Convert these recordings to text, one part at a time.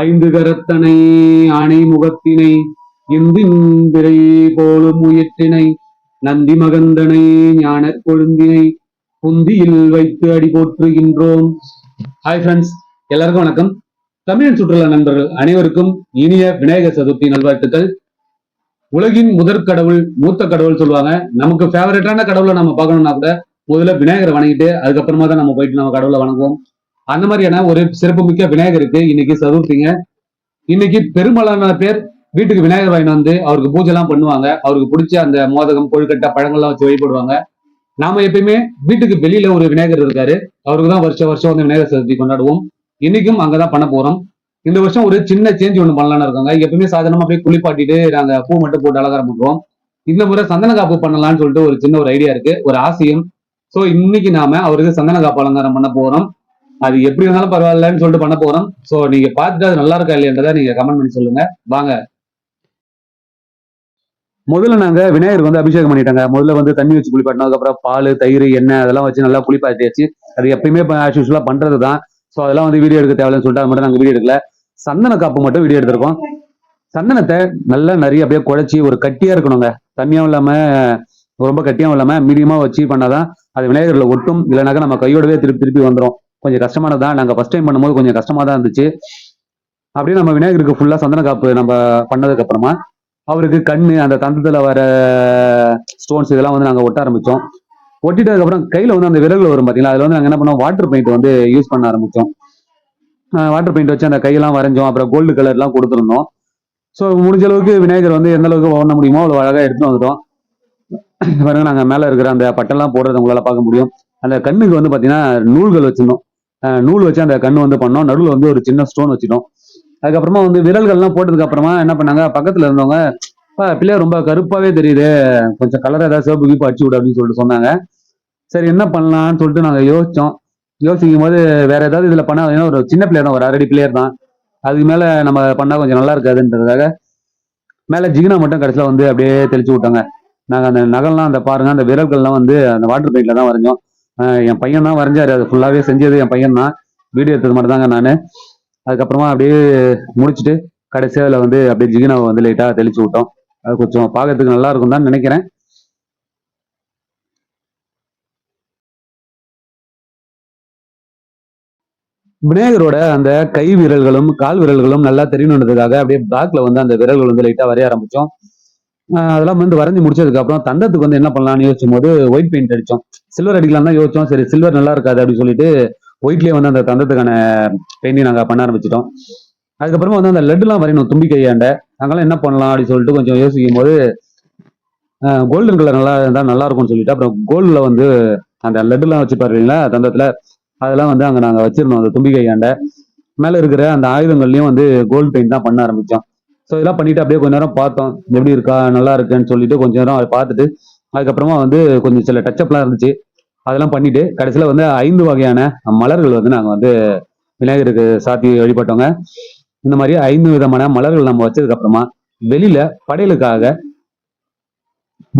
ஐந்து கரத்தனை அணை முகத்தினை இந்திரை போலும் உயிற்றினை நந்தி மகந்தனை ஞான கொழுந்தினை புந்தியில் வைத்து அடி போற்றுகின்றோம். ஹாய் ஃப்ரெண்ட்ஸ் எல்லாருக்கும் வணக்கம். தமிழ் சுற்றுலா நண்பர்கள் அனைவருக்கும் இனிய விநாயகர் சதுர்த்தி நல்வாழ்த்துக்கள். உலகின் முதற் கடவுள் மூத்த கடவுள் சொல்லுவாங்க. நமக்கு ஃபேவரட்டான கடவுளை நம்ம பார்க்கணும்னா கூட முதல்ல விநாயகரை வணங்கிட்டு அதுக்கப்புறமா தான் நம்ம போயிட்டு நம்ம கடவுளை வணங்குவோம். அந்த மாதிரியான ஒரு சிறப்புமிக்க விநாயகருக்கு இன்னைக்கு சதுர்த்திங்க. இன்னைக்கு பெரும்பாலான பேர் வீட்டுக்கு விநாயகர் வாங்கிட்டு வந்து அவருக்கு பூஜை எல்லாம் பண்ணுவாங்க. அவருக்கு பிடிச்ச அந்த மோதகம் கொழுக்கட்டை பழங்கள்லாம் வச்சு வழிபடுவாங்க. நாம எப்பயுமே வீட்டுக்கு வெளியில ஒரு விநாயகர் இருக்காரு. அவருக்கு தான் வருஷம் வருஷம் வந்து விநாயகர் சதுர்த்தி கொண்டாடுவோம். இன்னைக்கும் அங்கதான் பண்ண போறோம். இந்த வருஷம் ஒரு சின்ன சேஞ்ச் ஒன்று பண்ணலாம்னு இருக்காங்க. எப்பவுமே சாதாரணமா போய் குளிப்பாட்டிட்டு நாங்க பூ மட்டும் போட்டு அலங்காரம் பண்ணுவோம் இந்த முறை சந்தன காப்பு பண்ணலாம்னு சொல்லிட்டு ஒரு சின்ன ஒரு ஐடியா இருக்கு. ஒரு ஆசையும். சோ இன்னைக்கு நாம அவருக்கு சந்தன காப்பு அலங்காரம் பண்ண போறோம். அது எப்படி இருந்தாலும் பரவாயில்லன்னு சொல்லிட்டு பண்ண போறோம். சோ நீங்க பார்த்துட்டு அது நல்லா இருக்கா இல்லையன்றதை நீங்க கமெண்ட் பண்ணி சொல்லுங்க. வாங்க. முதல்ல நாங்க விநாயகருக்கு வந்து அபிஷேகம் பண்ணிட்டாங்க. முதல்ல வந்து தண்ணி வச்சு குளிப்பாட்டினோம். அதுக்கப்புறம் பால் தயிர் எண்ணெய் அதெல்லாம் வச்சு நல்லா குளிப்பாட்டியாச்சு. அது எப்பயுமே ஆஸ் யூஸ்வலா பண்றது தான். ஸோ அதெல்லாம் வந்து வீடியோ எடுக்க தேவையில்லைன்னு சொல்லிட்டு அது மட்டும் நாங்கள் வீடியோ எடுக்கல. சந்தன காப்பு மட்டும் வீடியோ எடுத்திருக்கோம். சந்தனத்தை நல்லா நிறைய அப்படியே குழச்சி ஒரு கட்டியா இருக்கணுங்க. தண்ணியும் இல்லாம ரொம்ப கட்டியாகவும் இல்லாம மீடியமா வச்சு பண்ணாதான் அது விநாயகர்ல ஒட்டும். இல்லைனாக்கா நம்ம கையோடவே திருப்பி திருப்பி வந்துடும் கொஞ்சம் கஷ்டமானதான் நாங்கள் ஃபர்ஸ்ட் டைம் பண்ணும்போது கொஞ்சம் கஷ்டமாக தான் இருந்துச்சு. அப்படியே நம்ம விநாயகருக்கு ஃபுல்லாக சந்தன காப்பு நம்ம பண்ணதுக்கு அப்புறமா அவருக்கு கண் அந்த தந்தத்தில் வர ஸ்டோன்ஸ் இதெல்லாம் வந்து நாங்கள் ஒட்ட ஆரம்பித்தோம் ஒட்டிட்டதுக்கப்புறம் கையில் வந்து அந்த விரல்கள் வரும் பார்த்தீங்களா அதில் வந்து நாங்கள் என்ன பண்ணோம்? வாட்டர் பெயிண்ட் வந்து யூஸ் பண்ண ஆரம்பித்தோம் வாட்டர் பெயிண்ட் வச்சு அந்த கையெல்லாம் வரைஞ்சோம். அப்புறம் கோல்டு கலர்லாம் கொடுத்துருந்தோம். ஸோ முடிஞ்ச அளவுக்கு விநாயகர் வந்து எந்த அளவுக்கு பண்ண முடியுமோ அவ்வளோ அழகாக எடுத்துகிட்டு வந்துட்டோம். பாருங்க நாங்கள் மேலே இருக்கிற அந்த பட்டெல்லாம் போடுறத உங்களால் பார்க்க முடியும். அந்த கண்ணுக்கு வந்து பார்த்தீங்கன்னா நூல்கள் வச்சுருந்தோம். நூல் வச்சு அந்த கண்ணு வந்து பண்ணோம். நடுவில் வந்து ஒரு சின்ன ஸ்டோன் வச்சிட்டோம். அதுக்கப்புறமா வந்து விரல்கள்லாம் போட்டதுக்கு அப்புறமா என்ன பண்ணாங்க? பக்கத்தில் இருந்தவங்க "அப்பா, ரொம்ப கருப்பாவே தெரியுது. கொஞ்சம் கலர் ஏதாவது சிவப்பு கீப்பு அடிச்சு விடு அப்படின்னு சொல்லிட்டு சொன்னாங்க. சரி என்ன பண்ணலாம்னு சொல்லிட்டு நாங்கள் யோசிச்சோம். யோசிக்கும் போது வேற ஏதாவது இதில் பண்ணால் ஏன்னா ஒரு சின்ன பிள்ளையர் தான் ஒரு அரடி பிளேயர் தான். அதுக்கு மேலே நம்ம பண்ணா கொஞ்சம் நல்லா இருக்காதுன்றதுக்காக மேலே ஜிகினா மட்டும் கடைசியில் வந்து அப்படியே தெளிச்சு விட்டாங்க. நாங்கள் அந்த நகல்லாம் அந்த பாருங்க அந்த விரல்கள்லாம் வந்து அந்த வாட்டர் பெயிண்ட்ல தான் வரைஞ்சோம். என் பையன் தான் வரைஞ்சாரு. அது ஃபுல்லாகவே செஞ்சது என் பையன் தான். வீடியோ எடுத்தது மட்டும் தாங்க நான். அதுக்கப்புறமா அப்படியே முடிச்சுட்டு கடைசியாக அதில் வந்து அப்படியே ஜிகினாவை வந்து லைட்டாக தெளிச்சு விட்டோம். அது கொஞ்சம் பார்க்கறதுக்கு நல்லா இருக்கும் தான் நினைக்கிறேன். விநாயகரோட அந்த கை விரல்களும் கால் விரல்களும் நல்லா தெரியணுன்றதுக்காக அப்படியே பிளாக்ல வந்து அந்த விரல்கள் வந்து லைட்டா வரைய ஆரம்பிச்சோம். அதெல்லாம் வந்து வரைஞ்சி முடிச்சதுக்கு அப்புறம் தந்தத்துக்கு வந்து என்ன பண்ணலாம்னு யோசிச்சும் போது ஒயிட் பெயிண்ட் அடிச்சோம். சில்வர் அடிக்கலாம் தான் யோசிச்சோம். சரி சில்வர் நல்லா இருக்காது அப்படின்னு சொல்லிட்டு ஒயிட்லயே வந்து அந்த தந்தத்துக்கான பெயிண்டிங் நாங்கள் பண்ண ஆரம்பிச்சிட்டோம். அதுக்கப்புறமா வந்து அந்த லட்டுலாம் வரையணும் தும்பி கையாண்ட நாங்களாம் என்ன பண்ணலாம் அப்படின்னு சொல்லிட்டு கொஞ்சம் யோசிக்கும் போது கோல்டன் கலர் நல்லா இருந்தால் நல்லா இருக்கும்னு சொல்லிட்டு அப்புறம் கோல்டில் வந்து அந்த லெட்டுலாம் வச்சு பாருங்களா தந்தத்தில் அதெல்லாம் வந்து அங்கே நாங்கள் வச்சிருந்தோம் அந்த தும்பி கையாண்ட மேலே இருக்கிற அந்த ஆயுதங்கள்லையும் வந்து கோல்டு பெயிண்ட் தான் பண்ண ஆரம்பித்தோம் ஸோ இதெல்லாம் பண்ணிட்டு அப்படியே கொஞ்ச நேரம் பார்த்தோம். எப்படி இருக்கா நல்லா இருக்குன்னு சொல்லிட்டு கொஞ்ச நேரம் அதை பார்த்துட்டு அதுக்கப்புறமா வந்து கொஞ்சம் சில டச்சப்லாம் இருந்துச்சு. அதெல்லாம் பண்ணிட்டு கடைசியில் வந்து ஐந்து வகையான மலர்கள் வந்து நாங்கள் வந்து விநாயகருக்கு சாத்தி வழிபட்டோங்க. இந்த மாதிரி ஐந்து விதமான மலர்கள் நம்ம வச்சதுக்கு அப்புறமா வெளியில படையலுக்காக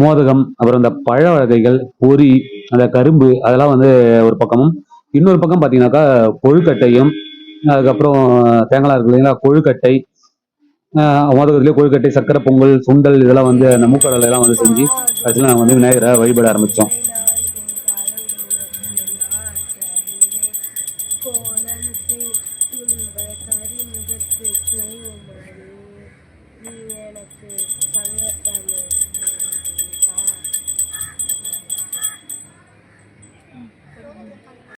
மோதகம் அப்புறம் இந்த பழ வகைகள் பொரி அந்த கரும்பு அதெல்லாம் வந்து ஒரு பக்கமும். இன்னொரு பக்கம் பார்த்தீங்கன்னாக்கா கொழுக்கட்டையும் அதுக்கப்புறம் தேங்காய் இருக்கு இல்லைங்களா கொழுக்கட்டை மோதகத்திலே கொழுக்கட்டை சக்கரை பொங்கல் சுண்டல் இதெல்லாம் வந்து அந்த மூக்கடலை எல்லாம் வந்து செஞ்சு கடைசியில் நாங்கள் வந்து விநாயகரை வழிபட ஆரம்பித்தோம்